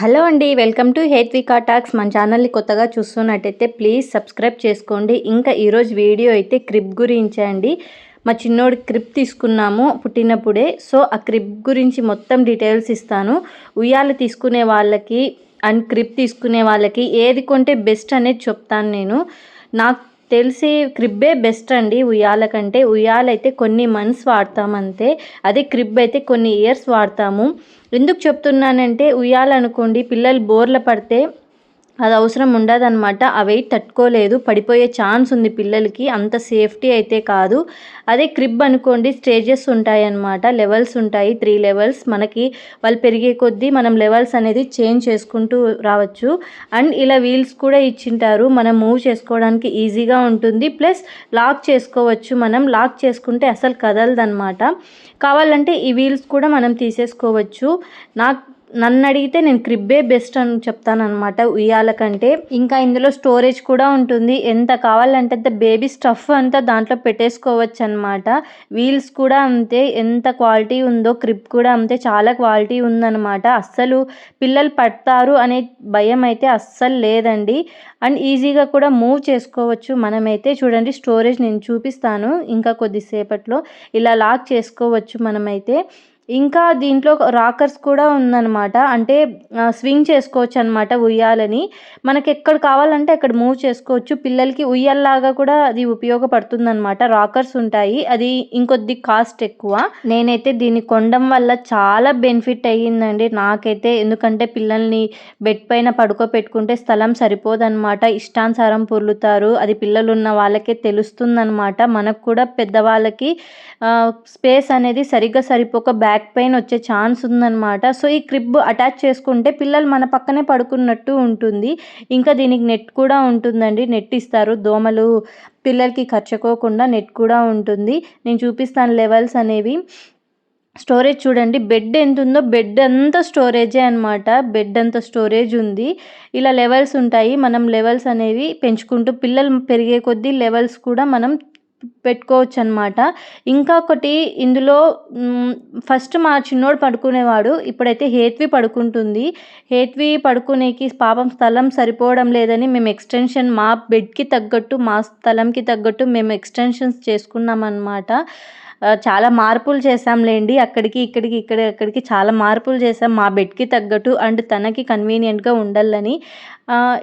Hello అండి welcome to Hethvika talks. మన ఛానల్ని కొత్తగా చూస్తున్నట్టయితే ప్లీజ్ సబ్స్క్రైబ్ చేసుకోండి. ఇంకా ఈరోజు వీడియో అయితే క్రిప్ గురించి అండి. మా చిన్నోడి క్రిప్ తీసుకున్నాము పుట్టినప్పుడే. సో ఆ క్రిప్ గురించి మొత్తం డీటెయిల్స్ ఇస్తాను. ఉయ్యాలు తీసుకునే వాళ్ళకి అండ్ క్రిప్ తీసుకునే వాళ్ళకి ఏది కొంటే బెస్ట్ అనేది చెప్తాను నేను. నాకు తెలిసి క్రిబ్బే బెస్ట్ అండి ఉయ్యాల కంటే. ఉయ్యాలైతే కొన్ని మంత్స్ వాడతామంతే. అదే క్రిబ్ అయితే కొన్ని ఇయర్స్ వాడతాము. ఎందుకు చెప్తున్నానంటే ఉయ్యాలనుకోండి పిల్లలు బోర్ల పడితే అది అవసరం ఉండదన్నమాట. ఆ వెయిట్ తట్టుకోలేదు. పడిపోయే ఛాన్స్ ఉంది పిల్లలకి. అంత సేఫ్టీ అయితే కాదు. అదే క్రిబ్ అనుకోండి స్టేజెస్ ఉంటాయి అన్నమాట లెవెల్స్ ఉంటాయి. త్రీ లెవెల్స్ మనకి వాళ్ళు పెరిగే కొద్దీ మనం లెవెల్స్ అనేది చేంజ్ చేసుకుంటూ రావచ్చు. అండ్ ఇలా వీల్స్ కూడా ఇచ్చింటారు. మనం మూవ్ చేసుకోవడానికి ఈజీగా ఉంటుంది. ప్లస్ లాక్ చేసుకోవచ్చు మనం. లాక్ చేసుకుంటే అసలు కదలదనమాట కావాలంటే ఈ వీల్స్ కూడా మనం తీసేసుకోవచ్చు. నాకు నన్ను అడిగితే నేను క్రిబ్బే బెస్ట్ అని చెప్తానమాట ఉయ్యాల కంటే. ఇంకా ఇందులో స్టోరేజ్ కూడా ఉంటుంది. ఎంత కావాలంటే అంత బేబీ స్టఫ్ అంతా దాంట్లో పెట్టేసుకోవచ్చు అనమాట వీల్స్ కూడా అంతే. ఎంత క్వాలిటీ ఉందో క్రిప్ కూడా అంతే. చాలా క్వాలిటీ ఉందన్నమాట. అస్సలు పిల్లలు పడతారు అనే భయం అయితే అస్సలు లేదండి. అండ్ ఈజీగా కూడా మూవ్ చేసుకోవచ్చు మనమైతే. చూడండి స్టోరేజ్ నేను చూపిస్తాను. ఇంకా కొద్దిసేపట్లో ఇలా లాక్ చేసుకోవచ్చు మనమైతే. ఇంకా దీంట్లో రాకర్స్ కూడా ఉందన్నమాట. అంటే స్వింగ్ చేసుకోవచ్చు అనమాట ఉయ్యాలని. మనకి ఎక్కడ కావాలంటే అక్కడ మూవ్ చేసుకోవచ్చు. పిల్లలకి ఉయ్యాల్లాగా కూడా అది ఉపయోగపడుతుందన్నమాట. రాకర్స్ ఉంటాయి. అది ఇంకొద్ది కాస్ట్ ఎక్కువ. నేనైతే దీన్ని కొనడం వల్ల చాలా బెనిఫిట్ అయ్యిందండి నాకైతే. ఎందుకంటే పిల్లల్ని బెడ్ పైన పడుకోబెట్టుకుంటే స్థలం సరిపోదన్నమాట. ఇష్టానుసారం పొర్లుతారు అది పిల్లలు ఉన్న వాళ్ళకే తెలుస్తుందన్నమాట. మనకు కూడా పెద్దవాళ్ళకి స్పేస్ అనేది సరిగ్గా సరిపోక బ్యాగ్ బ్యాక్ పెయిన్ వచ్చే ఛాన్స్ ఉందన్నమాట. సో ఈ క్రిబ్ అటాచ్ చేసుకుంటే పిల్లలు మన పక్కనే పడుకున్నట్టు ఉంటుంది. ఇంకా దీనికి నెట్ కూడా ఉంటుందండి. నెట్ ఇస్తారు. దోమలు పిల్లలకి ఖర్చుకోకుండా నెట్ కూడా ఉంటుంది. నేను చూపిస్తాను లెవెల్స్ అనేవి. స్టోరేజ్ చూడండి. బెడ్ ఎంత ఉందో బెడ్ అంతా స్టోరేజే అనమాట బెడ్ అంత స్టోరేజ్ ఉంది. ఇలా లెవెల్స్ ఉంటాయి. మనం లెవెల్స్ అనేవి పెంచుకుంటూ పిల్లలు పెరిగే కొద్దీ లెవెల్స్ కూడా మనం పెట్టుకోవచ్చు అనమాట ఇంకా ఒకటి ఇందులో ఫస్ట్ మా చిన్నోడు పడుకునేవాడు. ఇప్పుడైతే హేత్వి పడుకుంటుంది. హేత్వి పడుకునేకి పాపం స్థలం సరిపోవడం లేదని మేము ఎక్స్టెన్షన్ మా బెడ్కి తగ్గట్టు మా స్థలంకి తగ్గట్టు మేము ఎక్స్టెన్షన్స్ చేసుకున్నాం అనమాట చాలా మార్పులు చేసాంలేండి అక్కడికి ఇక్కడికి ఇక్కడ అక్కడికి చాలా మార్పులు చేసాం మా బెడ్కి తగ్గట్టు అండ్ తనకి కన్వీనియంట్గా ఉండాలని.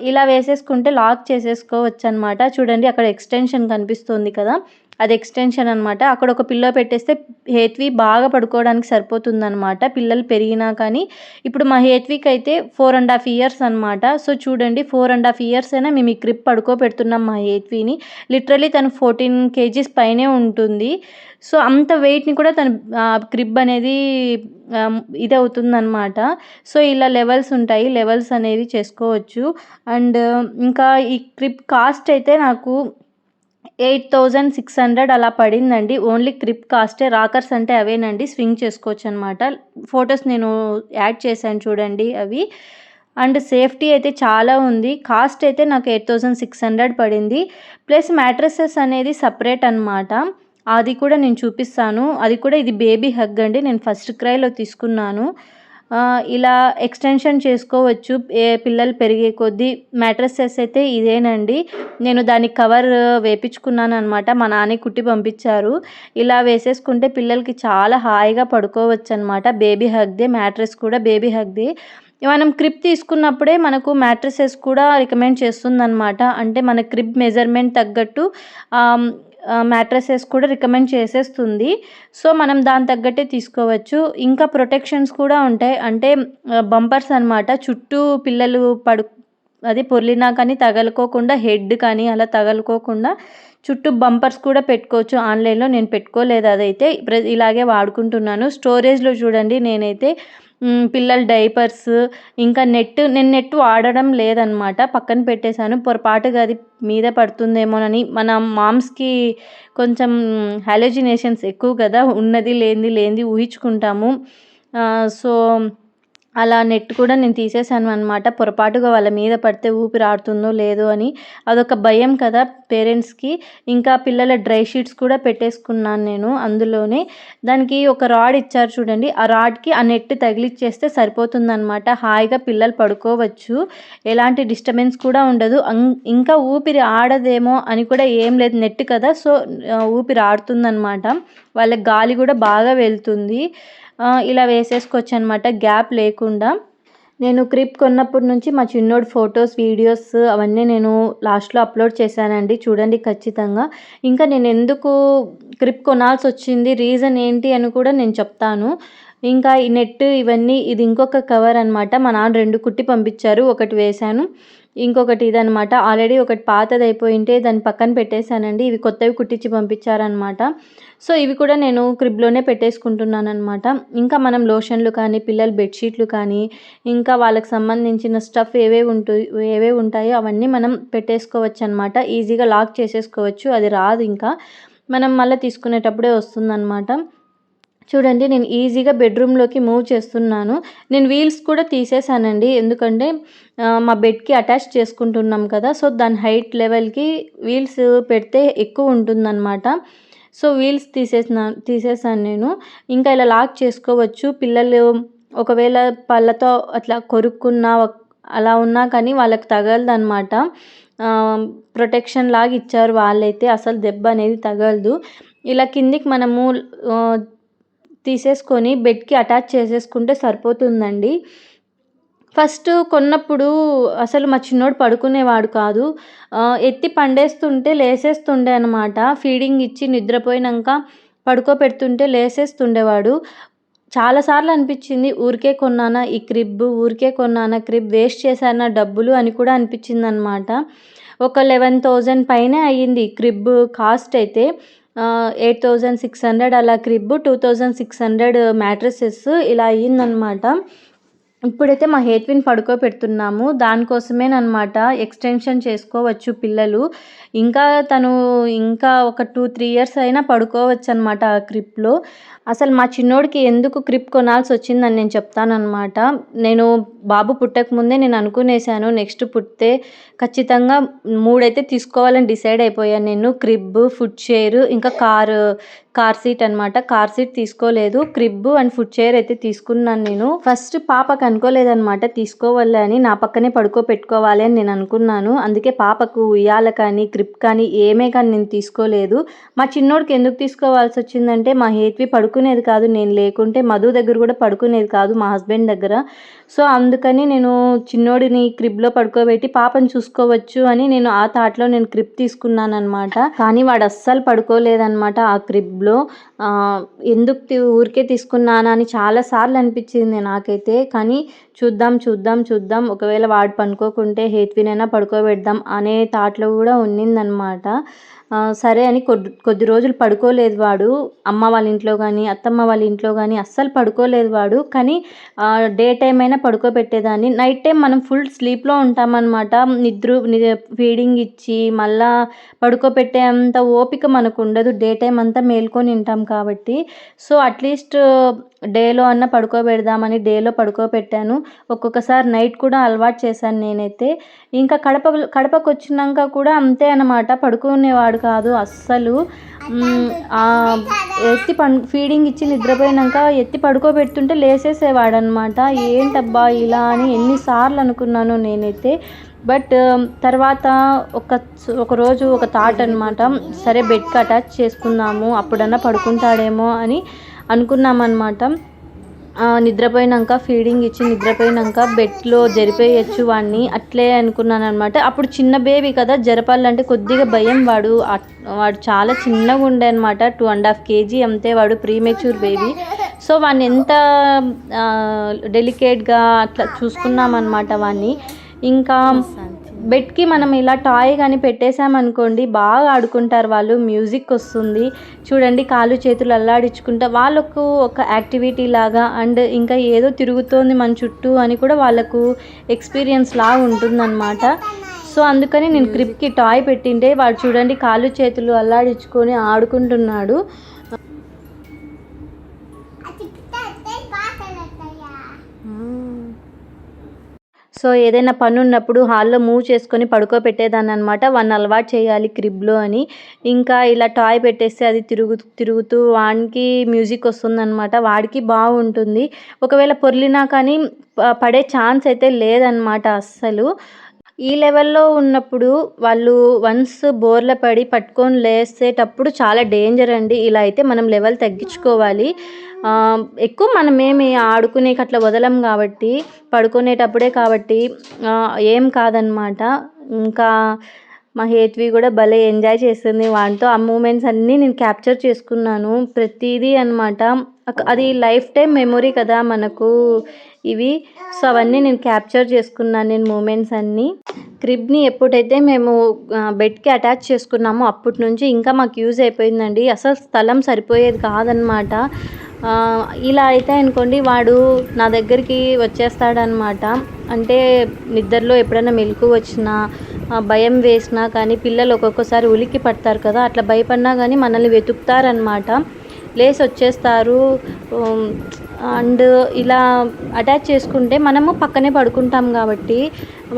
ఇలా వేసేసుకుంటే లాక్ చేసేసుకోవచ్చు అనమాట చూడండి అక్కడ ఎక్స్టెన్షన్ కనిపిస్తుంది కదా. అది ఎక్స్టెన్షన్ అనమాట అక్కడ ఒక పిల్లో పెట్టేస్తే హేత్వి బాగా పడుకోవడానికి సరిపోతుందనమాట పిల్లలు పెరిగినా కానీ. ఇప్పుడు మా హేత్వికి అయితే ఫోర్ అండ్ హాఫ్ ఇయర్స్ అనమాట సో చూడండి ఫోర్ అండ్ హాఫ్ ఇయర్స్ అయినా మేము ఈ క్రిప్ పడుకోబెడుతున్నాం మా హేత్విని. లిటరలీ తను ఫోర్టీన్ కేజీస్ పైనే ఉంటుంది. సో అంత వెయిట్ని కూడా తను క్రిబ్ అనేది ఇది అవుతుందన్నమాట. సో ఇలా లెవెల్స్ ఉంటాయి. లెవెల్స్ అనేవి చేసుకోవచ్చు. అండ్ ఇంకా ఈ క్రిప్ కాస్ట్ అయితే నాకు ఎయిట్ థౌజండ్ సిక్స్ హండ్రెడ్ అలా పడిందండి. ఓన్లీ క్రిప్ కాస్టే రాకర్స్ అంటే అవేనండి. స్వింగ్ చేసుకోవచ్చు అనమాట ఫొటోస్ నేను యాడ్ చేశాను చూడండి అవి. అండ్ సేఫ్టీ అయితే చాలా ఉంది. కాస్ట్ అయితే నాకు ఎయిట్ థౌజండ్ సిక్స్ హండ్రెడ్ పడింది. ప్లస్ మ్యాట్రసెస్ అనేది సపరేట్ అనమాట అది కూడా నేను చూపిస్తాను. అది కూడా ఇది బేబీ హగ్ అండి. నేను ఫస్ట్ క్రైలో తీసుకున్నాను. ఇలా ఎక్స్టెన్షన్ చేసుకోవచ్చు. ఏ పిల్లలు పెరిగే కొద్దీ మ్యాట్రసెస్ అయితే ఇదేనండి. నేను దాని కవర్ వేపించుకున్నాను అనమాట మా నాన్న కుట్టి పంపించారు. ఇలా వేసేసుకుంటే పిల్లలకి చాలా హాయిగా పడుకోవచ్చు అనమాట బేబీ హగ్దే మ్యాట్రెస్ కూడా బేబీ హగ్దే మనం క్రిప్ తీసుకున్నప్పుడే మనకు మ్యాట్రసెస్ కూడా రికమెండ్ చేస్తుందన్నమాట. అంటే మన క్రిప్ మెజర్మెంట్ తగ్గట్టు మ్యాట్రసెస్ కూడా రికమెండ్ చేసేస్తుంది. సో మనం దాని తగ్గట్టే తీసుకోవచ్చు. ఇంకా ప్రొటెక్షన్స్ కూడా ఉంటాయి. అంటే బంపర్స్ అనమాట చుట్టూ పిల్లలు పడు అది పొర్లినా కానీ తగలుకోకుండా హెడ్ కానీ అలా తగలుకోకుండా చుట్టూ బంపర్స్ కూడా పెట్టుకోవచ్చు. ఆన్లైన్లో నేను పెట్టుకోలేదు అదైతే. ఇలాగే వాడుకుంటున్నాను. స్టోరేజ్లో చూడండి నేనైతే పిల్లల డైపర్స్ ఇంకా నెట్ నేను నెట్ వాడడం లేదనమాట. పక్కన పెట్టేశాను. పొరపాటుగా అది మీద పడుతుందేమోనని. మన మామ్స్కి కొంచెం హాలోజినేషన్స్ ఎక్కువ కదా. ఉన్నది లేనిది లేనిది ఊహించుకుంటాము. సో అలా నెట్ కూడా నేను తీసేసాను అనమాట పొరపాటుగా వాళ్ళ మీద పడితే ఊపిరి ఆడుతుందో లేదో అని. అదొక భయం కదా పేరెంట్స్కి. ఇంకా పిల్లల డ్రై షీట్స్ కూడా పెట్టేసుకున్నాను నేను అందులోనే. దానికి ఒక రాడ్ ఇచ్చారు చూడండి. ఆ రాడ్కి ఆ నెట్ తగిలిచ్చేస్తే సరిపోతుందనమాట హాయిగా పిల్లలు పడుకోవచ్చు. ఎలాంటి డిస్టర్బెన్స్ కూడా ఉండదు. ఇంకా ఊపిరి ఆడదేమో అని కూడా ఏం లేదు. నెట్ కదా సో ఊపిరి ఆడుతుందనమాట వాళ్ళకి గాలి కూడా బాగా వెళ్తుంది. ఇలా వేసేసుకోవచ్చు అనమాట గ్యాప్ లేకుండా. నేను క్రిప్ కొన్నప్పటి నుంచి మా చిన్నోడు ఫొటోస్ వీడియోస్ అవన్నీ నేను లాస్ట్లో అప్లోడ్ చేశానండి. చూడండి ఖచ్చితంగా. ఇంకా నేను ఎందుకు క్రిప్ కొనాల్సి వచ్చింది రీజన్ ఏంటి అని కూడా నేను చెప్తాను. ఇంకా ఈ నెట్ ఇవన్నీ ఇది ఇంకొక కవర్ అనమాట మా నాన్న రెండు కుట్టి పంపించారు. ఒకటి వేశాను. ఇంకొకటి ఇదనమాట ఆల్రెడీ ఒకటి పాతది అయిపోయింటే దాన్ని పక్కన పెట్టేశానండి. ఇవి కొత్తవి కుట్టించి పంపించారనమాట సో ఇవి కూడా నేను క్రిబ్లోనే పెట్టేసుకుంటున్నాను అనమాట ఇంకా మనం లోషన్లు కానీ పిల్లల బెడ్షీట్లు కానీ ఇంకా వాళ్ళకి సంబంధించిన స్టఫ్ ఏవే ఉంటు ఏవే ఉంటాయో అవన్నీ మనం పెట్టేసుకోవచ్చు అనమాట ఈజీగా లాక్ చేసేసుకోవచ్చు. అది రాదు ఇంకా. మనం మళ్ళీ తీసుకునేటప్పుడే వస్తుందన్నమాట. చూడండి నేను ఈజీగా బెడ్రూమ్లోకి మూవ్ చేస్తున్నాను. నేను వీల్స్ కూడా తీసేసానండి ఎందుకంటే మా బెడ్కి అటాచ్ చేసుకుంటున్నాం కదా సో దాని హైట్ లెవెల్కి వీల్స్ పెడితే ఎక్కువ ఉంటుందన్నమాట. సో వీల్స్ తీసేసిన తీసేసాను నేను. ఇంకా ఇలా లాక్ చేసుకోవచ్చు. పిల్లలు ఒకవేళ పళ్ళతో అట్లా కొరుక్కున్నా అలా ఉన్నా కానీ వాళ్ళకి తగలదన్నమాట. ప్రొటెక్షన్ లాగా ఇచ్చారు వాళ్ళైతే. అసలు దెబ్బ అనేది తగలదు. ఇలా కిందికి మనము తీసేసుకొని బెడ్కి అటాచ్ చేసేసుకుంటే సరిపోతుందండి. ఫస్ట్ కొన్నప్పుడు అసలు మా చిన్నోడు పడుకునేవాడు కాదు. ఎత్తి పండేస్తుంటే లేసేస్తుండే అనమాట ఫీడింగ్ ఇచ్చి నిద్రపోయినాక పడుకోబెడుతుంటే లేసేస్తుండేవాడు. చాలాసార్లు అనిపించింది ఊరికే కొన్నానా ఈ క్రిబ్? ఊరికే కొన్నానా క్రిబ్? వేస్ట్ చేశానా డబ్బులు? అని కూడా అనిపించింది అనమాట ఒక లెవెన్ థౌజండ్ పైనే అయ్యింది క్రిబ్ కాస్ట్ అయితే. ఎయిట్ థౌజండ్ సిక్స్ హండ్రెడ్ అలా crib two thousand six hundred mattresses ఇలా అయ్యిందనమాట. ఇప్పుడైతే మా హేత్విన్ పడుకోబెడుతున్నాము. దానికోసమేనమాట ఎక్స్టెన్షన్ చేసుకోవచ్చు పిల్లలు. ఇంకా తను ఇంకా ఒక టూ త్రీ ఇయర్స్ అయినా పడుకోవచ్చు అనమాట ఆ క్రిప్లో. అసలు మా చిన్నోడికి ఎందుకు క్రిప్ కొనాల్సి వచ్చిందని నేను చెప్తానమాట నేను బాబు పుట్టక ముందే నేను అనుకునేసాను నెక్స్ట్ పుట్టితే ఖచ్చితంగా మూడైతే తీసుకోవాలని డిసైడ్ అయిపోయాను నేను. క్రిబ్ ఫుడ్ చైర్ ఇంకా కార్ కార్ సీట్ అనమాట కార్ సీట్ తీసుకోలేదు. క్రిబ్ అండ్ ఫుడ్ చైర్ అయితే తీసుకున్నాను నేను. ఫస్ట్ పాపకు అనుకోలేదనమాట తీసుకోవాలి అని నా పక్కనే పడుకోబెట్టుకోవాలి అని నేను అనుకున్నాను. అందుకే పాపకు ఉయ్యాల కానీ క్రిప్ కానీ ఏమే కానీ నేను తీసుకోలేదు. మా చిన్నోడికి ఎందుకు తీసుకోవాల్సి వచ్చిందంటే మా హేత్వి పడుకునేది కాదు. నేను లేకుంటే మధు దగ్గర కూడా పడుకునేది కాదు మా హస్బెండ్ దగ్గర. సో అందుకని నేను చిన్నోడిని క్రిబ్లో పడుకోబెట్టి పాపను చూసుకోవచ్చు అని నేను ఆ థాట్లో నేను క్రిప్ తీసుకున్నాను అనమాట కానీ వాడు అస్సలు పడుకోలేదనమాట ఆ క్రిబ్ జాబ్లో ఎందుకు ఊరికే తీసుకున్నానా అని చాలా సార్లు అనిపించింది నాకైతే. కానీ చూద్దాం చూద్దాం చూద్దాం. ఒకవేళ వాడు పనుకోకుంటే హేత్వినైనా పడుకోబెడదాం అనే థాట్లో కూడా ఉన్నిందనమాట సరే అని కొద్ది కొద్ది రోజులు పడుకోలేదు వాడు. అమ్మ వాళ్ళ ఇంట్లో కానీ అత్తమ్మ వాళ్ళ ఇంట్లో కానీ అస్సలు పడుకోలేదు వాడు. కానీ డే టైం అయినా పడుకోబెట్టేదాన్ని. నైట్ టైం మనం ఫుల్ స్లీప్లో ఉంటామన్నమాట. నిద్ర ఫీడింగ్ ఇచ్చి మళ్ళా పడుకోబెట్టే అంత ఓపిక మనకు ఉండదు. డే టైం అంతా మేల్కొని ఉంటాం కాబట్టి. సో అట్లీస్ట్ డేలో అన్న పడుకోబెడదామని డేలో పడుకోబెట్టాను. ఒక్కొక్కసారి నైట్ కూడా అలవాటు చేశాను నేనైతే. ఇంకా కడప కడపకు వచ్చినాక కూడా అంతే అనమాట పడుకునేవాడు కాదు. అస్సలు ఎత్తి పం ఫీడింగ్ ఇచ్చి నిద్రపోయినాక ఎత్తి పడుకోబెడుతుంటే లేసేసేవాడు అనమాట ఏంటబ్బా ఇలా అని ఎన్నిసార్లు అనుకున్నాను నేనైతే. బట్ తర్వాత ఒక ఒకరోజు ఒక థాట్ అనమాట సరే బెడ్కి అటాచ్ చేసుకుందాము అప్పుడన్నా పడుకుంటాడేమో అని అనుకున్నామన్నమాట. నిద్రపోయినాక ఫీడింగ్ ఇచ్చి నిద్రపోయినాక బెడ్లో జరిపేయచ్చు వాడిని అట్లే అనుకున్నాను అనమాట అప్పుడు చిన్న బేబీ కదా జరపాలంటే కొద్దిగా భయం. వాడు అట్- వాడు చాలా చిన్నగా ఉండే అనమాట టూ అండ్ హాఫ్ కేజీ అంతే వాడు ప్రీమెచ్యూర్ బేబీ సో వాడిని ఎంత డెలికేట్గా అట్లా చూసుకున్నామన్నమాట వాడిని ఇంకా బెడ్కి మనం ఇలా టాయ్ కానీ పెట్టేసామనుకోండి బాగా ఆడుకుంటారు వాళ్ళు. మ్యూజిక్ వస్తుంది. చూడండి కాళ్ళు చేతులు అల్లాడించుకుంటా వాళ్ళకు ఒక యాక్టివిటీ లాగా అండ్ ఇంకా ఏదో తిరుగుతోంది మన చుట్టూ అని కూడా వాళ్ళకు ఎక్స్పీరియన్స్ లాగా ఉంటుందన్నమాట. సో అందుకని నేను క్రిప్కి టాయ్ పెట్టింటే వాడు చూడండి కాళ్ళు చేతులు అల్లాడించుకొని ఆడుకుంటున్నాడు. సో ఏదైనా పని ఉన్నప్పుడు హాల్లో మూవ్ చేసుకొని పడుకోబెట్టేదాన్ని అనమాట వాడిని అలవాటు చేయాలి క్రిబ్లో అని. ఇంకా ఇలా టాయ్ పెట్టేస్తే అది తిరుగు తిరుగుతూ వానికి మ్యూజిక్ వస్తుందన్నమాట. వాడికి బాగుంటుంది. ఒకవేళ పొర్లినా కానీ పడే ఛాన్స్ అయితే లేదనమాట అస్సలు. ఈ లెవెల్లో ఉన్నప్పుడు వాళ్ళు వన్స్ బోర్ల పడి పట్టుకొని లేసేటప్పుడు చాలా డేంజర్ అండి. ఇలా అయితే మనం లెవెల్ తగ్గించుకోవాలి. ఎక్కువ ఎక్కువ మనమేమి ఆడుకునేకి అట్లా వదలం కాబట్టి పడుకునేటప్పుడే కాబట్టి ఏం కాదనమాట. ఇంకా మా హేత్వి కూడా భలే ఎంజాయ్ చేస్తుంది వాటితో ఆ మూమెంట్స్ అన్నీ నేను క్యాప్చర్ చేసుకున్నాను. ప్రతిదీ అనమాట. అది లైఫ్ టైం మెమొరీ కదా మనకు. ఇవి. సో అవన్నీ నేను క్యాప్చర్ చేసుకున్నాను నేను మూమెంట్స్ అన్నీ. క్రిబ్ని ఎప్పుడైతే మేము బెడ్కి అటాచ్ చేసుకున్నామో అప్పటి నుంచి ఇంకా మాకు యూజ్ అయిపోయిందండి. అసలు స్థలం సరిపోయేది కాదనమాట. ఇలా అయితే అనుకోండి వాడు నా దగ్గరికి వచ్చేస్తాడనమాట. అంటే నిద్రలో ఎప్పుడైనా మెలకు వచ్చినా భయం వేసినా కానీ పిల్లలు ఒక్కొక్కసారి ఉలిక్కి పడతారు కదా అట్లా భయపడినా కానీ మనల్ని వెతుకుతారనమాట. లేసి వచ్చేస్తారు. అండ్ ఇలా అటాచ్ చేసుకుంటే మనము పక్కనే పడుకుంటాం కాబట్టి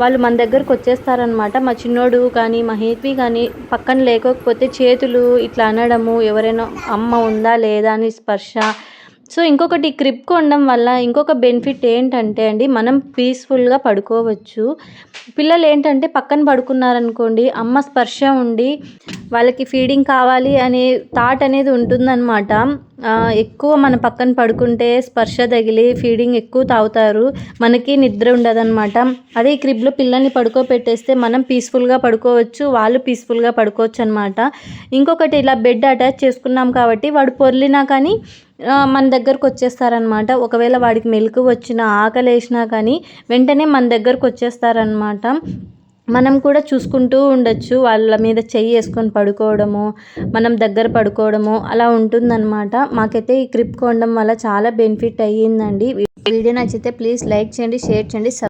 వాళ్ళు మన దగ్గరకు వచ్చేస్తారనమాట మా చిన్నోడు కానీ మా హేత్వి కానీ పక్కన లేకపోతే చేతులు ఇట్లా అనడము ఎవరైనా అమ్మ ఉందా లేదా అని స్పర్శ. సో ఇంకొకటి క్రిప్ కొనడం వల్ల ఇంకొక బెనిఫిట్ ఏంటంటే అండి మనం పీస్ఫుల్గా పడుకోవచ్చు. పిల్లలు ఏంటంటే పక్కన పడుకున్నారనుకోండి అమ్మ స్పర్శ ఉండి వాళ్ళకి ఫీడింగ్ కావాలి అనే థాట్ అనేది ఉంటుందన్నమాట. ఎక్కువ మన పక్కన పడుకుంటే స్పర్శ తగిలి ఫీడింగ్ ఎక్కువ తాగుతారు. మనకి నిద్ర ఉండదన్నమాట. అదే ఈ క్రిబ్లో పిల్లల్ని పడుకోబెట్టేస్తే మనం పీస్ఫుల్గా పడుకోవచ్చు వాళ్ళు పీస్ఫుల్గా పడుకోవచ్చు అనమాట ఇంకొకటి ఇలా బెడ్ అటాచ్ చేసుకున్నాం కాబట్టి వాడు పొర్లినా కానీ మన దగ్గరకు వచ్చేస్తారనమాట ఒకవేళ వాడికి మెలకు వచ్చినా ఆకలి వేసినా కానీ వెంటనే మన దగ్గరకు వచ్చేస్తారనమాట మనం కూడా చూసుకుంటూ ఉండొచ్చు. వాళ్ళ మీద చెయ్యి వేసుకొని పడుకోవడము మనం దగ్గర పడుకోవడము అలా ఉంటుందన్నమాట. మాకైతే ఈ క్రిప్ కొనడం వల్ల చాలా బెనిఫిట్ అయ్యిందండి. వీడియో నచ్చితే ప్లీజ్ లైక్ చేయండి షేర్ చేయండి